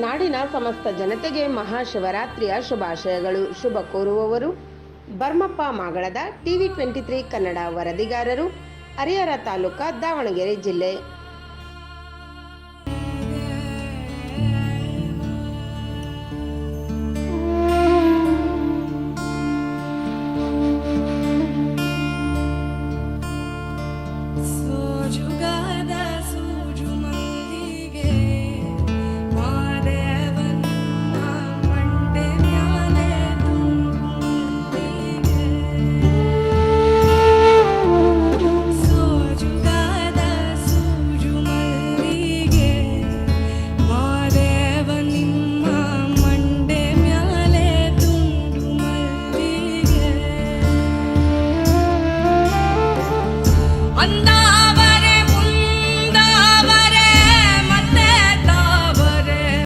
ನಾಡಿನ ಸಮಸ್ತ ಜನತೆಗೆ ಮಹಾಶಿವರಾತ್ರಿಯ ಶುಭಾಶಯಗಳು. ಶುಭ ಕೋರುವವರು ಬರ್ಮಪ್ಪ ಮಾಗಳದ ಟಿವಿ ಟ್ವೆಂಟಿ ತ್ರೀ ಕನ್ನಡ ವರದಿಗಾರರು ಹರಿಹರ ತಾಲೂಕಾ ದಾವಣಗೆರೆ ಜಿಲ್ಲೆ.